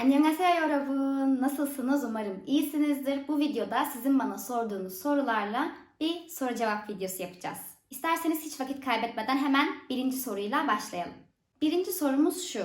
Annyeonghaseyo 여러분. Nasılsınız? Umarım iyisinizdir. Bu videoda sizin bana sorduğunuz sorularla bir soru cevap videosu yapacağız. İsterseniz hiç vakit kaybetmeden hemen birinci soruyla başlayalım. Birinci sorumuz şu.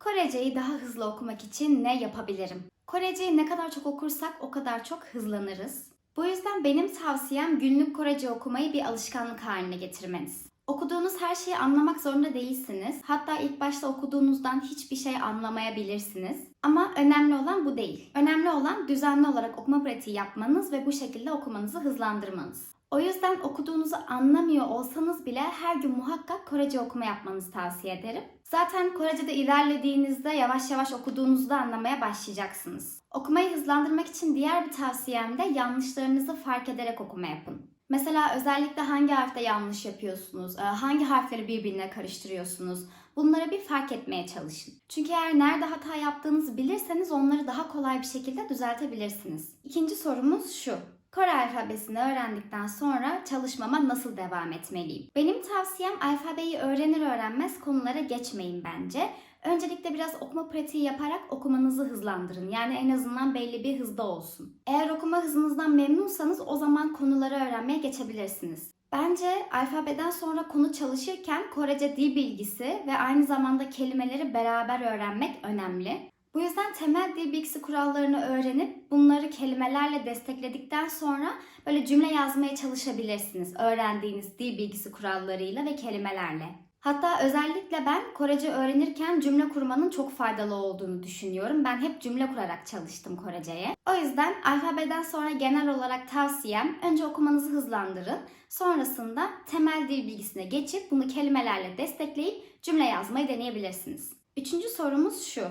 Koreceyi daha hızlı okumak için ne yapabilirim? Koreceyi ne kadar çok okursak o kadar çok hızlanırız. Bu yüzden benim tavsiyem günlük Korece okumayı bir alışkanlık haline getirmeniz. Okuduğunuz her şeyi anlamak zorunda değilsiniz. Hatta ilk başta okuduğunuzdan hiçbir şey anlamayabilirsiniz. Ama önemli olan bu değil. Önemli olan düzenli olarak okuma pratiği yapmanız ve bu şekilde okumanızı hızlandırmanız. O yüzden okuduğunuzu anlamıyor olsanız bile her gün muhakkak Korece okuma yapmanızı tavsiye ederim. Zaten Korece'de ilerlediğinizde yavaş yavaş okuduğunuzu da anlamaya başlayacaksınız. Okumayı hızlandırmak için diğer bir tavsiyem de yanlışlarınızı fark ederek okuma yapın. Mesela özellikle hangi harfte yanlış yapıyorsunuz, e, hangi harfleri birbirine karıştırıyorsunuz, bunları bir fark etmeye çalışın. Çünkü eğer nerede hata yaptığınızı bilirseniz onları daha kolay bir şekilde düzeltebilirsiniz. İkinci sorumuz şu. Kore alfabesini öğrendikten sonra çalışmama nasıl devam etmeliyim? Benim tavsiyem alfabeyi öğrenir öğrenmez konulara geçmeyin bence. Öncelikle biraz okuma pratiği yaparak okumanızı hızlandırın. Yani en azından belli bir hızda olsun. Eğer okuma hızınızdan memnunsanız o zaman konuları öğrenmeye geçebilirsiniz. Bence alfabeden sonra konu çalışırken Korece dil bilgisi ve aynı zamanda kelimeleri beraber öğrenmek önemli. Bu yüzden temel dil bilgisi kurallarını öğrenip bunları kelimelerle destekledikten sonra böyle cümle yazmaya çalışabilirsiniz. Öğrendiğiniz dil bilgisi kurallarıyla ve kelimelerle. Hatta özellikle ben Korece öğrenirken cümle kurmanın çok faydalı olduğunu düşünüyorum. Ben hep cümle kurarak çalıştım Korece'ye. O yüzden alfabeden sonra genel olarak tavsiyem önce okumanızı hızlandırın. Sonrasında temel dil bilgisine geçip bunu kelimelerle destekleyip cümle yazmayı deneyebilirsiniz. Üçüncü sorumuz şu.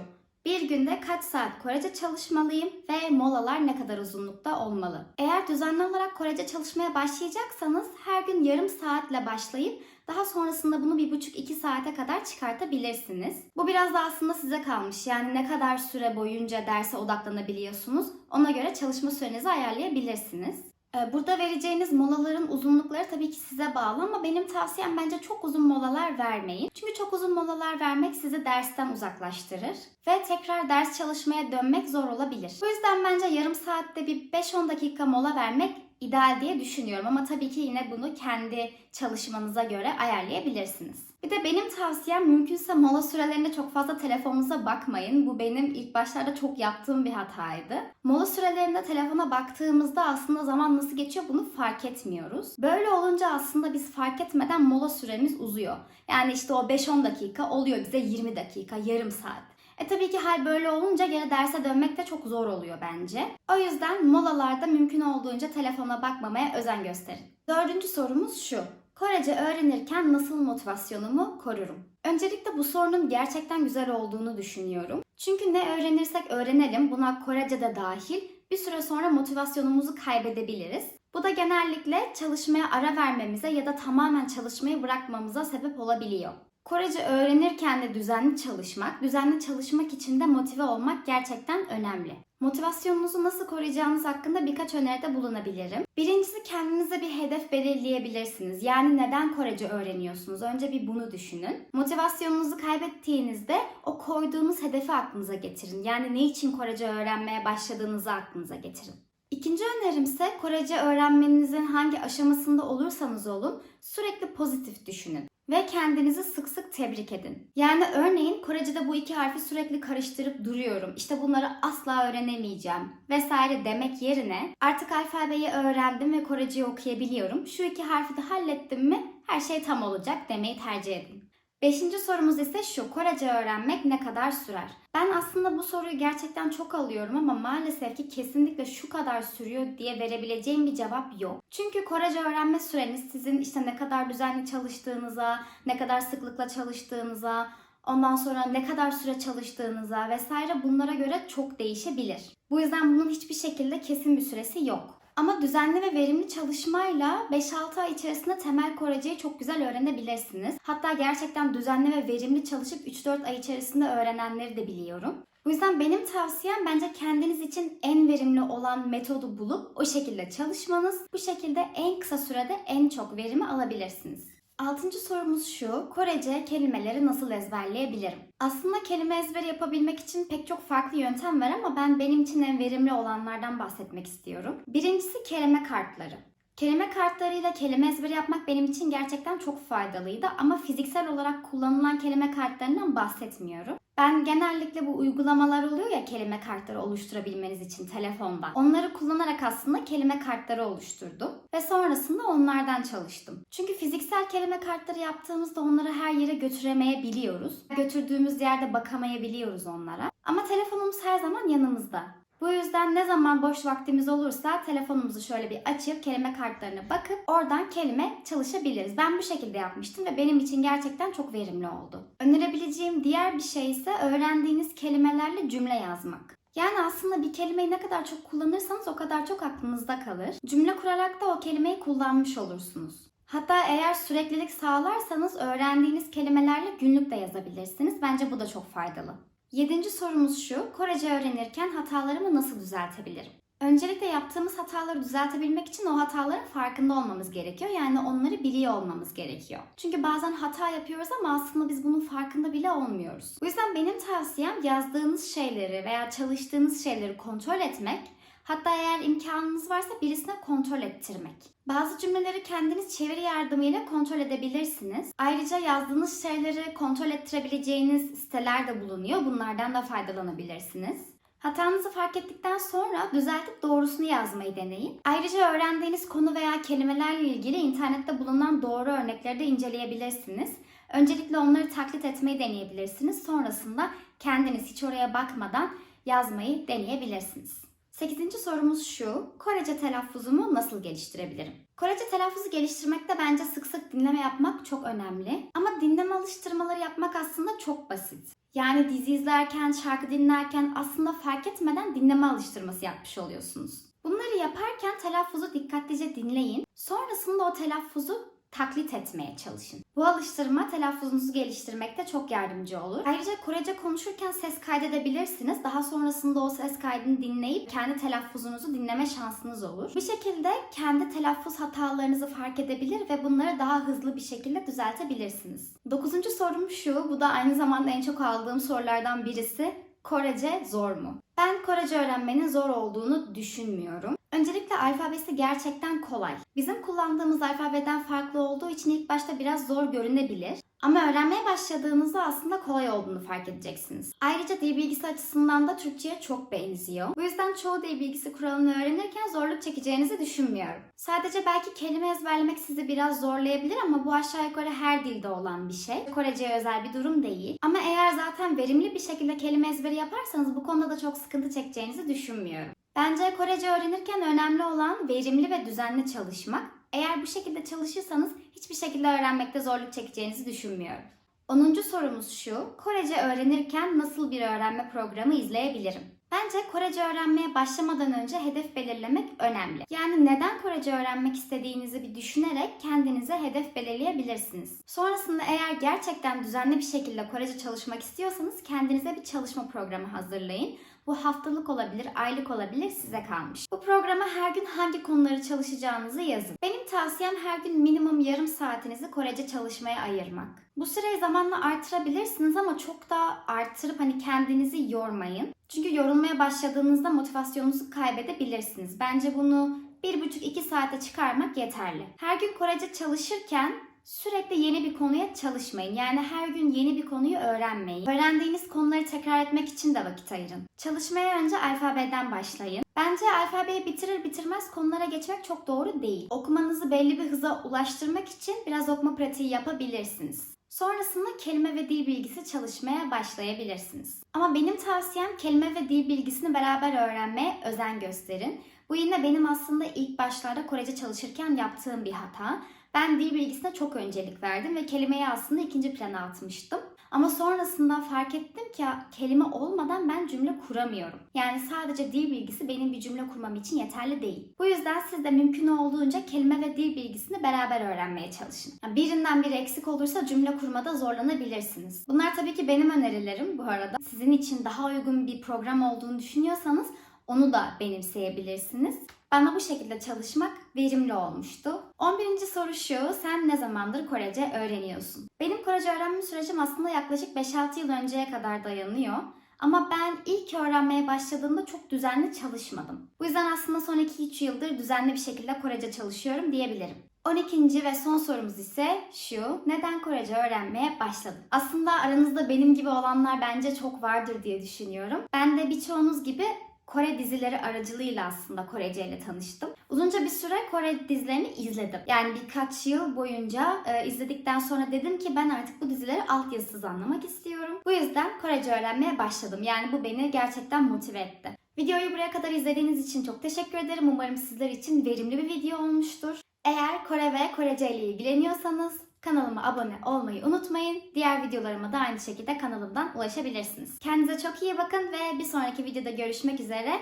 Bir günde kaç saat Korece çalışmalıyım ve molalar ne kadar uzunlukta olmalı? Eğer düzenli olarak Korece çalışmaya başlayacaksanız her gün yarım saatle başlayıp daha sonrasında bunu bir buçuk iki saate kadar çıkartabilirsiniz. Bu biraz da aslında size kalmış. Yani ne kadar süre boyunca derse odaklanabiliyorsunuz ona göre çalışma sürenizi ayarlayabilirsiniz. Ee, Burada vereceğiniz molaların uzunlukları tabii ki size bağlı ama benim tavsiyem bence çok uzun molalar vermeyin. Çünkü çok uzun molalar vermek sizi dersten uzaklaştırır ve tekrar ders çalışmaya dönmek zor olabilir. Bu yüzden bence yarım saatte bir 5-10 dakika mola vermek ideal diye düşünüyorum ama tabii ki yine bunu kendi çalışmanıza göre ayarlayabilirsiniz. Bir de benim tavsiyem mümkünse mola sürelerinde çok fazla telefonunuza bakmayın. Bu benim ilk başlarda çok yaptığım bir hataydı. Mola sürelerinde telefona baktığımızda aslında zaman nasıl geçiyor bunu fark etmiyoruz. Böyle olunca aslında biz fark etmeden mola süremiz uzuyor. Yani işte o 5-10 dakika oluyor bize 20 dakika, yarım saat. E tabii ki hal böyle olunca geri derse dönmek de çok zor oluyor bence. O yüzden molalarda mümkün olduğunca telefona bakmamaya özen gösterin. Dördüncü sorumuz şu. Korece öğrenirken nasıl motivasyonumu korurum? Öncelikle bu sorunun gerçekten güzel olduğunu düşünüyorum. Çünkü ne öğrenirsek öğrenelim, buna Korece de dahil, bir süre sonra motivasyonumuzu kaybedebiliriz. Bu da genellikle çalışmaya ara vermemize ya da tamamen çalışmayı bırakmamıza sebep olabiliyor. Korece öğrenirken de düzenli çalışmak, düzenli çalışmak için de motive olmak gerçekten önemli. Motivasyonunuzu nasıl koruyacağınız hakkında birkaç öneride bulunabilirim. Birincisi kendinize bir hedef belirleyebilirsiniz. Yani neden Korece öğreniyorsunuz? Önce bir bunu düşünün. Motivasyonunuzu kaybettiğinizde o koyduğunuz hedefi aklınıza getirin. Yani ne için Korece öğrenmeye başladığınızı aklınıza getirin. İkinci önerimse Korece öğrenmenizin hangi aşamasında olursanız olun sürekli pozitif düşünün ve kendinizi sık sık tebrik edin. Yani örneğin Korece'de bu iki harfi sürekli karıştırıp duruyorum. İşte bunları asla öğrenemeyeceğim vesaire demek yerine artık alfabeyi öğrendim ve Korece'yi okuyabiliyorum. Şu iki harfi de hallettim mi her şey tam olacak demeyi tercih edin. Beşinci sorumuz ise şu. Korece öğrenmek ne kadar sürer? Ben aslında bu soruyu gerçekten çok alıyorum ama maalesef ki kesinlikle şu kadar sürüyor diye verebileceğim bir cevap yok. Çünkü Korece öğrenme süreniz sizin işte ne kadar düzenli çalıştığınıza, ne kadar sıklıkla çalıştığınıza, ondan sonra ne kadar süre çalıştığınıza vesaire bunlara göre çok değişebilir. Bu yüzden bunun hiçbir şekilde kesin bir süresi yok. Ama düzenli ve verimli çalışmayla 5-6 ay içerisinde temel Koreceyi çok güzel öğrenebilirsiniz. Hatta gerçekten düzenli ve verimli çalışıp 3-4 ay içerisinde öğrenenleri de biliyorum. Bu yüzden benim tavsiyem bence kendiniz için en verimli olan metodu bulup o şekilde çalışmanız. Bu şekilde en kısa sürede en çok verimi alabilirsiniz. Altıncı sorumuz şu. Korece kelimeleri nasıl ezberleyebilirim? Aslında kelime ezberi yapabilmek için pek çok farklı yöntem var ama ben benim için en verimli olanlardan bahsetmek istiyorum. Birincisi kelime kartları. Kelime kartlarıyla kelime ezberi yapmak benim için gerçekten çok faydalıydı ama fiziksel olarak kullanılan kelime kartlarından bahsetmiyorum. Ben genellikle bu uygulamalar oluyor ya kelime kartları oluşturabilmeniz için telefonda. Onları kullanarak aslında kelime kartları oluşturdum ve sonrasında onlardan çalıştım. Çünkü fiziksel kelime kartları yaptığımızda onları her yere götüremeyebiliyoruz. Götürdüğümüz yerde bakamayabiliyoruz onlara. Ama telefonumuz her zaman yanımızda. Bu yüzden ne zaman boş vaktimiz olursa telefonumuzu şöyle bir açıp kelime kartlarına bakıp oradan kelime çalışabiliriz. Ben bu şekilde yapmıştım ve benim için gerçekten çok verimli oldu. Önerebileceğim diğer bir şey ise öğrendiğiniz kelimelerle cümle yazmak. Yani aslında bir kelimeyi ne kadar çok kullanırsanız o kadar çok aklınızda kalır. Cümle kurarak da o kelimeyi kullanmış olursunuz. Hatta eğer süreklilik sağlarsanız öğrendiğiniz kelimelerle günlük de yazabilirsiniz. Bence bu da çok faydalı. Yedinci sorumuz şu. Korece öğrenirken hatalarımı nasıl düzeltebilirim? Öncelikle yaptığımız hataları düzeltebilmek için o hataların farkında olmamız gerekiyor. Yani onları biliyor olmamız gerekiyor. Çünkü bazen hata yapıyoruz ama aslında biz bunun farkında bile olmuyoruz. Bu yüzden benim tavsiyem yazdığınız şeyleri veya çalıştığınız şeyleri kontrol etmek Hatta eğer imkanınız varsa birisine kontrol ettirmek. Bazı cümleleri kendiniz çeviri yardımıyla kontrol edebilirsiniz. Ayrıca yazdığınız şeyleri kontrol ettirebileceğiniz siteler de bulunuyor. Bunlardan da faydalanabilirsiniz. Hatanızı fark ettikten sonra düzeltip doğrusunu yazmayı deneyin. Ayrıca öğrendiğiniz konu veya kelimelerle ilgili internette bulunan doğru örnekleri de inceleyebilirsiniz. Öncelikle onları taklit etmeyi deneyebilirsiniz. Sonrasında kendiniz hiç oraya bakmadan yazmayı deneyebilirsiniz. 8. sorumuz şu. Korece telaffuzumu nasıl geliştirebilirim? Korece telaffuzu geliştirmekte bence sık sık dinleme yapmak çok önemli. Ama dinleme alıştırmaları yapmak aslında çok basit. Yani dizi izlerken, şarkı dinlerken aslında fark etmeden dinleme alıştırması yapmış oluyorsunuz. Bunları yaparken telaffuzu dikkatlice dinleyin. Sonrasında o telaffuzu taklit etmeye çalışın. Bu alıştırma telaffuzunuzu geliştirmekte çok yardımcı olur. Ayrıca Korece konuşurken ses kaydedebilirsiniz. Daha sonrasında o ses kaydını dinleyip kendi telaffuzunuzu dinleme şansınız olur. Bu şekilde kendi telaffuz hatalarınızı fark edebilir ve bunları daha hızlı bir şekilde düzeltebilirsiniz. Dokuzuncu sorum şu, bu da aynı zamanda en çok aldığım sorulardan birisi. Korece zor mu? Ben Korece öğrenmenin zor olduğunu düşünmüyorum. Öncelikle alfabesi gerçekten kolay. Bizim kullandığımız alfabeden farklı olduğu için ilk başta biraz zor görünebilir. Ama öğrenmeye başladığınızda aslında kolay olduğunu fark edeceksiniz. Ayrıca dil bilgisi açısından da Türkçe'ye çok benziyor. Bu yüzden çoğu dil bilgisi kuralını öğrenirken zorluk çekeceğinizi düşünmüyorum. Sadece belki kelime ezberlemek sizi biraz zorlayabilir ama bu aşağı yukarı her dilde olan bir şey. Korece'ye özel bir durum değil. Ama eğer zaten verimli bir şekilde kelime ezberi yaparsanız bu konuda da çok sıkıntı çekeceğinizi düşünmüyorum. Bence Korece öğrenirken önemli olan verimli ve düzenli çalışmak. Eğer bu şekilde çalışırsanız hiçbir şekilde öğrenmekte zorluk çekeceğinizi düşünmüyorum. 10. sorumuz şu. Korece öğrenirken nasıl bir öğrenme programı izleyebilirim? Bence Korece öğrenmeye başlamadan önce hedef belirlemek önemli. Yani neden Korece öğrenmek istediğinizi bir düşünerek kendinize hedef belirleyebilirsiniz. Sonrasında eğer gerçekten düzenli bir şekilde Korece çalışmak istiyorsanız kendinize bir çalışma programı hazırlayın. Bu haftalık olabilir, aylık olabilir size kalmış. Bu programa her gün hangi konuları çalışacağınızı yazın. Benim tavsiyem her gün minimum yarım saatinizi Korece çalışmaya ayırmak. Bu süreyi zamanla artırabilirsiniz ama çok da artırıp hani kendinizi yormayın. Çünkü yorulmaya başladığınızda motivasyonunuzu kaybedebilirsiniz. Bence bunu 1,5-2 saate çıkarmak yeterli. Her gün Korece çalışırken Sürekli yeni bir konuya çalışmayın. Yani her gün yeni bir konuyu öğrenmeyin. Öğrendiğiniz konuları tekrar etmek için de vakit ayırın. Çalışmaya önce alfabeden başlayın. Bence alfabeyi bitirir bitirmez konulara geçmek çok doğru değil. Okumanızı belli bir hıza ulaştırmak için biraz okuma pratiği yapabilirsiniz. Sonrasında kelime ve dil bilgisi çalışmaya başlayabilirsiniz. Ama benim tavsiyem kelime ve dil bilgisini beraber öğrenmeye özen gösterin. Bu yine benim aslında ilk başlarda Korece çalışırken yaptığım bir hata. Ben dil bilgisine çok öncelik verdim ve kelimeyi aslında ikinci plana atmıştım. Ama sonrasında fark ettim ki kelime olmadan ben cümle kuramıyorum. Yani sadece dil bilgisi benim bir cümle kurmam için yeterli değil. Bu yüzden siz de mümkün olduğunca kelime ve dil bilgisini beraber öğrenmeye çalışın. Birinden biri eksik olursa cümle kurmada zorlanabilirsiniz. Bunlar tabii ki benim önerilerim bu arada. Sizin için daha uygun bir program olduğunu düşünüyorsanız onu da benimseyebilirsiniz. Bana bu şekilde çalışmak verimli olmuştu. 11. soru şu, sen ne zamandır Korece öğreniyorsun? Benim Korece öğrenme sürecim aslında yaklaşık 5-6 yıl önceye kadar dayanıyor. Ama ben ilk öğrenmeye başladığımda çok düzenli çalışmadım. Bu yüzden aslında son 2-3 yıldır düzenli bir şekilde Korece çalışıyorum diyebilirim. 12. ve son sorumuz ise şu. Neden Korece öğrenmeye başladın? Aslında aranızda benim gibi olanlar bence çok vardır diye düşünüyorum. Ben de birçoğunuz gibi Kore dizileri aracılığıyla aslında Korece ile tanıştım. Uzunca bir süre Kore dizilerini izledim. Yani birkaç yıl boyunca e, izledikten sonra dedim ki ben artık bu dizileri altyazısız anlamak istiyorum. Bu yüzden Korece öğrenmeye başladım. Yani bu beni gerçekten motive etti. Videoyu buraya kadar izlediğiniz için çok teşekkür ederim. Umarım sizler için verimli bir video olmuştur. Eğer Kore ve Korece ile ilgileniyorsanız kanalıma abone olmayı unutmayın. Diğer videolarıma da aynı şekilde kanalımdan ulaşabilirsiniz. Kendinize çok iyi bakın ve bir sonraki videoda görüşmek üzere.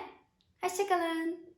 Hoşçakalın.